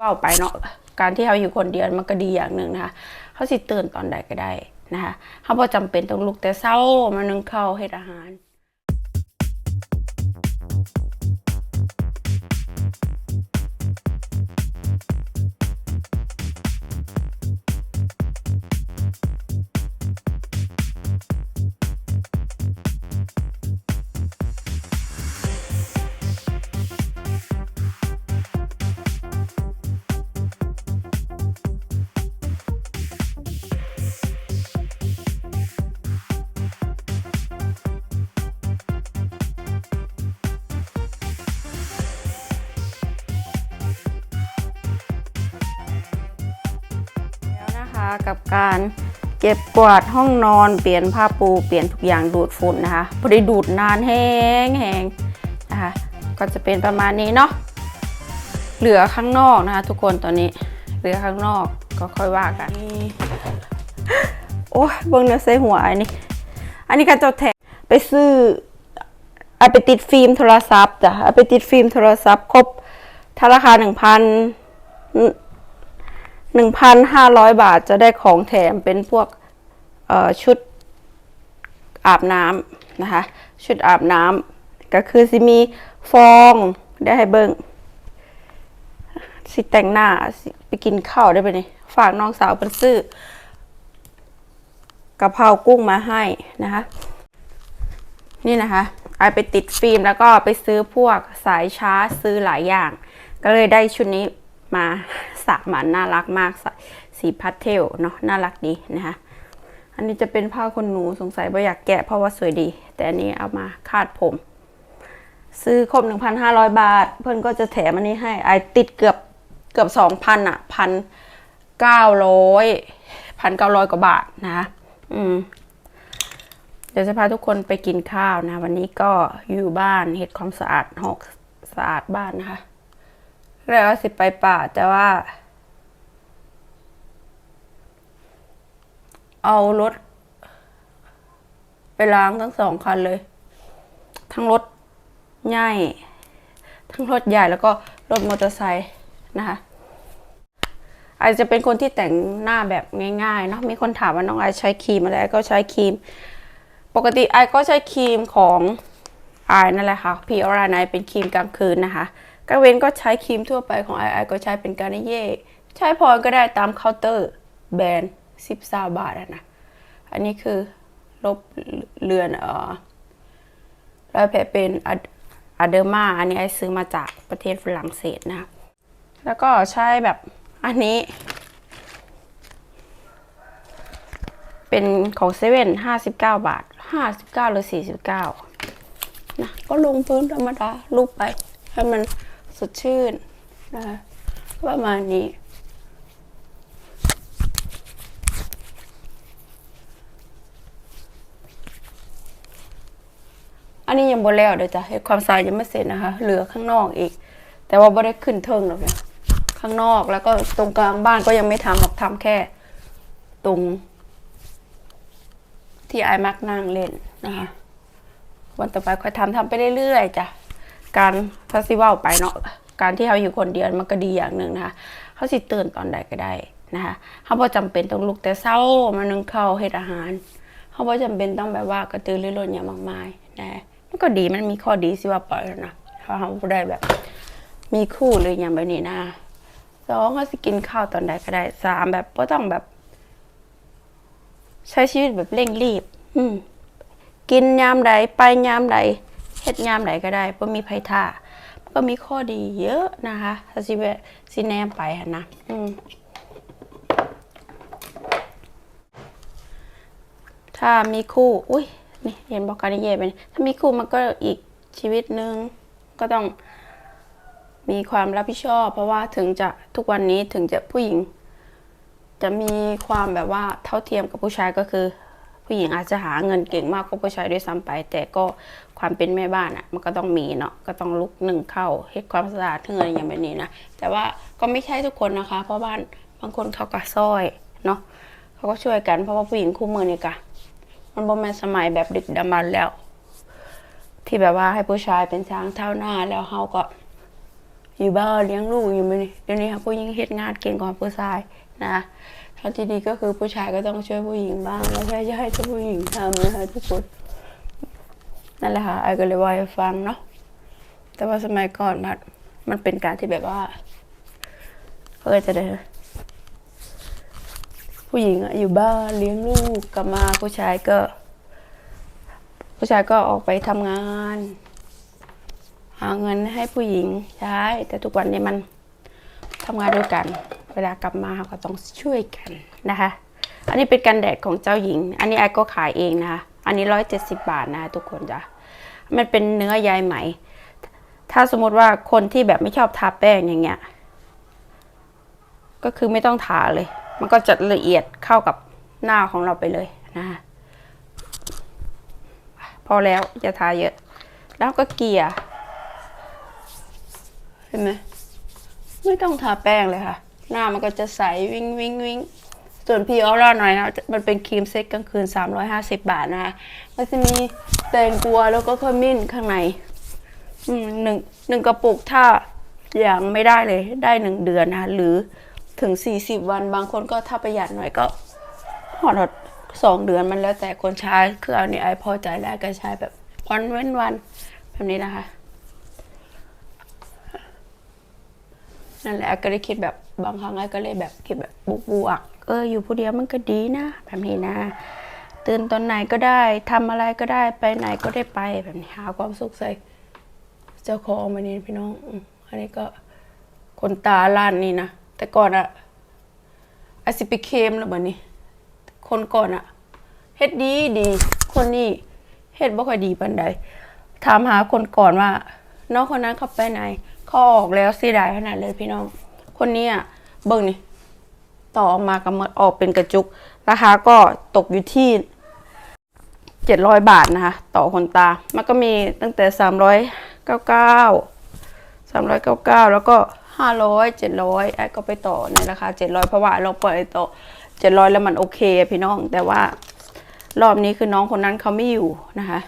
เว้าไปเนาะการที่เขาอยู่คนเดียวมันก็ดีอย่างหนึ่งนะคะเขาสิตื่นตอนใดก็ได้นะคะเขาพอจำเป็นต้องลุกแต่เช้ามานึ่งข้าวให้อาหาร กับการเก็บกวาดห้องนอนเปลี่ยนผ้าปูเปลี่ยนทุกอย่างดูดฝุ่นนะคะพอด้ดูดนานแห้งแห้งนะคะก็จะเป็นประมาณนี้เนาะเหลือข้างนอกนะคะ ทุกคนตอนนี้เหลือข้างนอกก็ค่อยว่ากันโอ้ยเบิ้งเนื้อใส่หัวอันนี้ อันนี้ก็จะแถมไปซื้อเอาไปติดฟิล์มโทรศัพท์จ้ะเอาไปติดฟิล์มโทรศัพท์ครบถ้าราคาหนึ่งพัน 1,500 บาทจะได้ของแถมเป็นพวกชุดอาบน้ำนะคะ ชุดอาบน้ำก็คือสิมีฟองได้ให้เบิงสิแต่งหน้าไปกินข้าวได้ไปนี่ฝากน้องสาวเป็นซื้อกะเพรากุ้งมาให้นะคะ นี่นะคะไอไปติดฟิล์มแล้วก็ไปซื้อพวกสายชาร์จซื้อหลายอย่าง ก็เลยได้ชุดนี้ มาสามอันน่ารักมากสีพัสเทลเนาะน่ารักดีนะคะอันนี้จะเป็นผ้าขนหนูสงสัยว่าอยากแกะเพราะว่าสวยดี แต่อันนี้เอามาคาดผม ซื้อครบ 1,500 บาท เพื่อนก็จะแถมอันนี้ให้ไอติดเกือบเกือบ 2,000อะพันเก้าร้อยพันเก้าร้อยกว่าบาทนะคะอืมเดี๋ยวจะพาทุกคนไปกินข้าวนะ วันนี้ก็อยู่บ้านเฮ็ดความสะอาดหอกสะอาดบ้านนะคะ แล้วสิไปป่าแต่ว่า เอารถ ไปล้างทั้งสองคันเลย ทั้งรถใหญ่ ทั้งรถใหญ่แล้วก็รถมอเตอร์ไซค์นะคะอาจจะเป็นคนที่แต่งหน้าแบบง่ายๆเนาะมีคนถามว่าน้องไอใช้ครีมอะไรก็ใช้ครีม ปกติไอก็ใช้ครีมของไอนั่นแหละค่ะพีออร์ไนเป็นครีมกลางคืนนะคะ กางเว้นก็ใช้ครีมทั่วไปของไอไอก็ใช้เป็นการเย่ใช้พอก็ได้ตามเคาน์เตอร์แบรนด์สิบสาบาทอะนะอันนี้คือลบเลือนเออรอยแผลเป็นอะเดอร์มาอันนี้ไอซื้อมาจากประเทศฝรั่งเศสนะคะแล้วก็ใช้แบบอันนี้ เป็นของเซเว่นห้าสิบเก้าบาทห้าสิบเก้าหรือสี่สิบเก้านะก็ลงพื้นธรรมดาลูบไปให้มัน สดชื่นนะคะประมาณนี้ อันนี้ยังบ่แล้วเดี๋ยวจะเฮ็ดความสาดยังไม่เสร็จนะคะ เหลือข้างนอกอีก แต่ว่าบ่ได้ขึ้นเทิงหรอกเนี่ยข้างนอกแล้วก็ตรงกลางบ้านก็ยังไม่ทำหรอกทำแค่ตรง ที่ไอมักนั่งเล่นนะคะวันต่อไปค่อยทำทำไปเรื่อยๆจ้ะ การฟาซิวัลไปเนาะการที่เขาอยู่คนเดียวมันก็ดีอย่างหนึ่งนะคะเขาสิตื่นตอนใดก็ได้นะคะเขาบ่จำเป็นต้องลุกแต่เช้ามานึ่งข้าวเฮ็ดอาหารเขาบ่จำเป็นต้องแบบว่ากระตือรือร้นอย่างมากมายนะมันก็ดีมันมีข้อดีสิว่าปล่อยแล้วนะถ้าเขาได้แบบ มีคู่หรืออย่างแบบนี้นะสองเขาสิกินข้าวตอนใดก็ได้สามแบบบ่ต้องแบบ ใช้ชีวิตแบบเร่งรีบ อืมกินยามใดไปยามใด เฮ็ดยามใดก็ได้เพราะมีไผท่าก็มีข้อดีเยอะนะคะถ้าสิแวะสิแนมไปหั่นนะอืมถ้ามีคู่อุ้ยนี่เห็นบอกการนิเย่ไปถ้ามีคู่มันก็อีกชีวิตหนึ่งก็ต้องมีความรับผิดชอบ เพราะว่าถึงจะทุกวันนี้ถึงจะผู้หญิง จะมีความแบบว่าเท่าเทียมกับผู้ชายก็คือ ผู้หญิงอาจจะหาเงินเก่งมากกว่าผู้ชายด้วยซ้ำไป แต่ก็ความเป็นแม่บ้านอะมันก็ต้องมีเนาะก็ต้องลุกหนึ่งเข้าเฮ็ดความสะอาดเงินอย่างแบบนี้นะแต่ว่าก็ไม่ใช่ทุกคนนะคะ เพราะบ้านบางคนเขาก็ซ้อยเนาะเขาก็ช่วยกันเพราะว่าผู้หญิงคู่มือนี่กะมันบ่แม่นสมัยแบบดึกดำบรรแล้ว ที่แบบว่าให้ผู้ชายเป็นช้างเท่าหน้าแล้วเฮาก็อยู่บ้านเลี้ยงลูกอยู่ไหมนี่เดี๋ยวนี้ค่ะผู้หญิงเฮ็ดงานเก่งกว่าผู้ชายนะ ทาที่ดีก็คือผู้ชายก็ต้องช่วยผู้หญิงบ้างไม่ใช่จะให้ผู้หญิงทำนะคะทุกคนนั่นแหละค่ะไอ้ก็เลยว่าให้ฟังเนาะแต่ว่าสมัยก่อนมันมันเป็นการที่แบบว่าเออจะได้ผู้หญิงอะอยู่บ้านเลี้ยงลูกกลับมาผู้ชายก็ ผู้ชายก็ออกไปทำงาน หาเงินให้ผู้หญิงใช้แต่ทุกวันนี้มันทำงานด้วยกัน เวลากลับมาก็ต้องช่วยกันนะคะ อันนี้เป็นกันแดดของเจ้าหญิง อันนี้ไอก็ขายเองนะคะอันนี้ร้อยเจ็ดสิบบาทนะคะทุกคนจ้ะมันเป็นเนื้อใยไหม ถ้าสมมติว่าคนที่แบบไม่ชอบทาแป้งอย่างเงี้ย ก็คือไม่ต้องทาเลย มันก็จะละเอียดเข้ากับหน้าของเราไปเลยนะคะพอแล้วจะทาเยอะ แล้วก็เกลี่ยเห็นไหมไม่ต้องทาแป้งเลยค่ะ หน้ามันก็จะใสวิงวิงวิงส่วนพีออร่าหน่อยนะ มันเป็นครีมเซ็ตกลางคืน 350 บาทนะคะมันจะมีแตงกวแล้วก็ขมิ้นข้างในหนึ่งหนึ่งกระปุกถ้าอย่างไม่ได้เลยได้หนึ่งเดือนนะคะหรือถึง 40 วันบางคนก็ถ้าประหยัดหน่อยก็หอดสองเดือนมันแล้วแต่คนใช้คือเอันนี้ไอพอใจแล้วก็ใช้แบบวันเว้นวันแบบนี้นะคะ นั่นแหละก็เลยคิดแบบ บางครั้งไอ้ก็เลยแบบคิดแบบบวกบวกๆเอออยู่ผู้เดียวมันก็ดีนะ แบบนี้นะ ตื่นตอนไหนก็ได้ทำอะไรก็ได้ไปไหนก็ได้ไปแบบนี้หาความสุขใส่เจ้าของมานี่พี่น้องอันนี้ก็คนตาล้านนี่นะแต่ก่อนอะอาสิไปเคมแล้วบัดนี้ คนก่อนอะเฮ็ดดีดี คนนี้เฮ็ดบ่ค่อยดีปานใดถามหาคนก่อนว่าน้องคนนั้นเขาไปไหนเขาออกแล้วเสียดายขนาดเลยพี่น้อง คนนี้อะเบิ่งนี่ต่อออกมากับออกเป็นกระจุก ราคาก็ตกอยู่ที่เจ็ดร้อยบาทนะคะ ต่อคนตา มันก็มีตั้งแต่สามร้อยเก้าเก้าสามร้อยเก้าเก้าแล้วก็ห้าร้อยเจ็ดร้อยไอ้ก็ไปต่อในราคาเจ็ดร้อยเพราะว่าเราเปิดต่อเจ็ดร้อยแล้วมันโอเคพี่น้อง แต่ว่ารอบนี้คือน้องคนนั้นเขาไม่อยู่นะคะ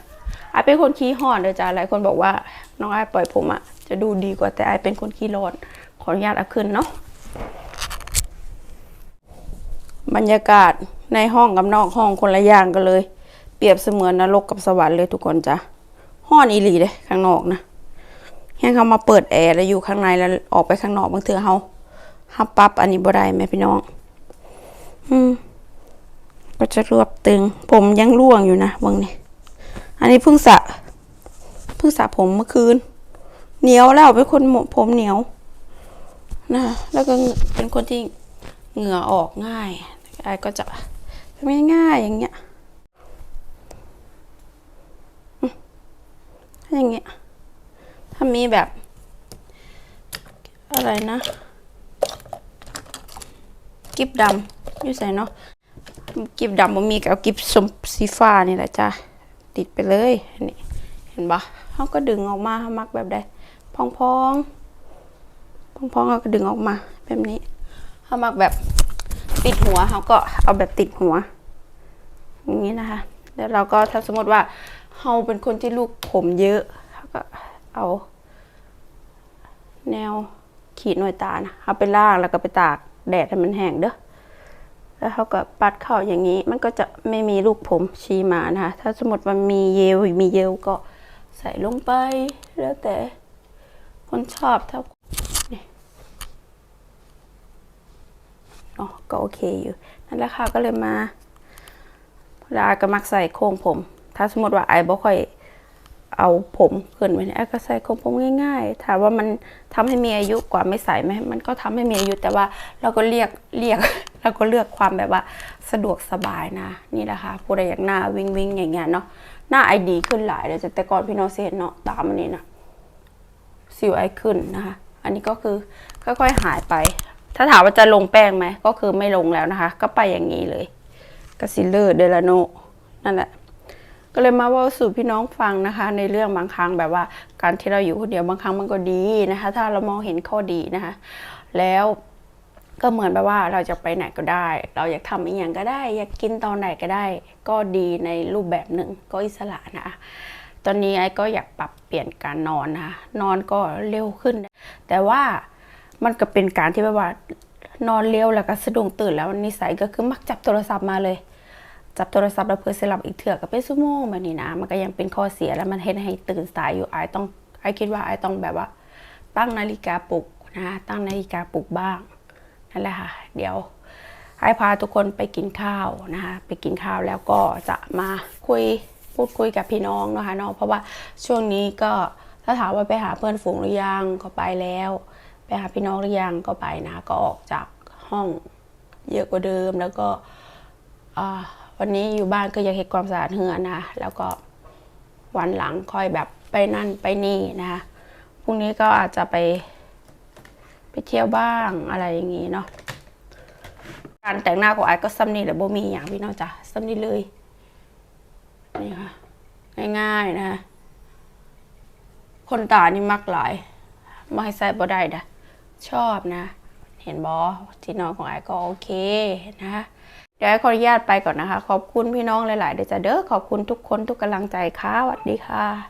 ไอเป็นคนขี้หอนเด้อจ้าหลายคนบอกว่าน้องไอ้ปล่อยผมอะจะดูดีกว่าแต่ไอเป็นคนขี้ร้อน ขออนุญาตเอาขึ้นเนาะบรรยากาศในห้องกับนอกห้องคนละอย่างกันเลย เปรียบเสมือนนรกกับสวรรค์เลยทุกคนจ้ะห้อนอีหลีเลยข้างนอกนะแค่เขามาเปิดแอร์แล้วอยู่ข้างในแล้วออกไปข้างนอกบางเทื่อเฮาฮับปับอันนี้บ่ได้ไหมพี่น้อง อืมก็จะรวบตึง ผมยังร่วงอยู่นะบางนี่อันนี้เพิ่งสระเพิ่งสระผมเมื่อคืน เหนียวแล้วเป็นคนผมเหนียว นะแล้วก็เป็นคนที่เหงื่อออกง่ายไอ้ก็จะทำง่ายๆอย่างเงี้ยอืมอย่างเงี้ยถ้ามีแบบ อะไรนะ กิบดำอยู่ใส่เนาะกิบดำบ่มีก็เอากิบสมสีฟ้านี่แหละจ้ะติดไปเลยนี่เห็นปะเขาก็ดึงออกมาเขามักแบบใดพองพอง พองๆเขาก็ดึงออกมาแบบนี้เขามักแบบปิดหัวเขาก็เอาแบบติดหัว อย่างนี้นะคะ แล้วเราก็ถ้าสมมติว่าเราเป็นคนที่ลูกผมเยอะเขาก็เอา แนวขีดหน่วยตานะเอาไปล่างแล้วก็ไปตากแดดให้มันแห้งเด้อแล้วเขาก็ปัดเข้าอย่างนี้ มันก็จะไม่มีลูกผมชี้มานะคะถ้าสมมติมันมีเยลมีเยลก็ใส่ลงไปแล้วแต่คนชอบถ้า ก็โอเคอยู่ นั่นแหละค่ะก็เลยมาลาก็มักใส่โค้งผม ถ้าสมมติว่าไอ้บ่ค่อยเอาผมขึ้นไปเนี่ยไอ้ก็ใส่โค้งผมง่ายๆถามว่ามันทำให้มีอายุกว่าไม่ใส่ไหมมันก็ทำให้มีอายุแต่ว่าเราก็เรียกเรียกเราก็เลือกความแบบว่าสะดวกสบายนะ นี่แหละค่ะผู้ใดอยากหน้าวิ่งวิ่งอย่างเงี้ยเนาะหน้าไอดีขึ้นหลายเลยแต่ก่อนพี่น้องเสียเนาะตามอันนี้นะสิวไอขึ้นนะคะ อันนี้ก็คือค่อยๆหายไป ถ้าถามว่าจะลงแป้งไหม ก็คือไม่ลงแล้วนะคะ ก็ไปอย่างนี้เลยกซิลเลอร์เดลาโนนั่นแหละ ก็เลยมาว่าสู่พี่น้องฟังนะคะ ในเรื่องบางครั้งแบบว่า การที่เราอยู่คนเดียวบางครั้งมันก็ดีนะคะ ถ้าเรามองเห็นข้อดีนะคะ แล้วก็เหมือนแบบว่าเราจะไปไหนก็ได้ เราอยากทำอีกอย่างก็ได้ อยากกินตอนไหนก็ได้ ก็ดีในรูปแบบหนึ่งก็อิสระนะตอนนี้ไอ้ก็อยากปรับเปลี่ยนการนอนนะคะนอนก็เร็วขึ้น แต่ว่า มันก็เป็นการที่แบบว่านอนเร็วแล้วก็สะดุ้งตื่นแล้วนิสัยก็คือมักจับโทรศัพท์มาเลย จับโทรศัพท์แล้วเพื่อสลับอีกเถื่อก็เป็นชั่วโมงแบบนี้นะ มันก็ยังเป็นข้อเสียแล้วมันเห็นให้ตื่นสายอยู่ไอต้องไอคิดว่าไอต้องแบบว่า ตั้งนาฬิกาปลุกนะตั้งนาฬิกาปลุกบ้างนั่นแหละค่ะ เดี๋ยวไอพาทุกคนไปกินข้าวนะคะไปกินข้าวแล้วก็จะมาคุยพูดคุยกับพี่น้องนะคะเนาะเพราะว่าช่วงนี้ก็ถ้าถามว่าไปหาเพื่อนฝูงหรือยังก็ไปแล้ว ไปหาพี่น้องหรือยังก็ไปนะ ก็ออกจากห้องเยอะกว่าเดิมแล้วก็วันนี้อยู่บ้านก็ยังเห็นความสะอาดเหือนะแล้วก็วันหลังค่อยแบบไปนั่นไปนี่นะคะพรุ่งนี้ก็อาจจะไปไปเที่ยวบ้างอะไรอย่างงี้เนาะการแต่งหน้าของไอ้ก็ซ้ำนี่แหละบ่มีอย่างพี่น้องจ้ะซ้ำนี่เลยนี่ค่ะง่ายๆนะคนตานี่มักหลายไม่ใส่บ่ได้นะ ชอบนะ เห็นบอที่นอนของไอ้ก็โอเคนะเดี๋ยวไอ้ขออนุญาตไปก่อนนะคะ ขอบคุณพี่น้องหลายๆเดี๋ยวจะเด้อขอบคุณทุกคนทุกกำลังใจค่ะสวัสดีค่ะ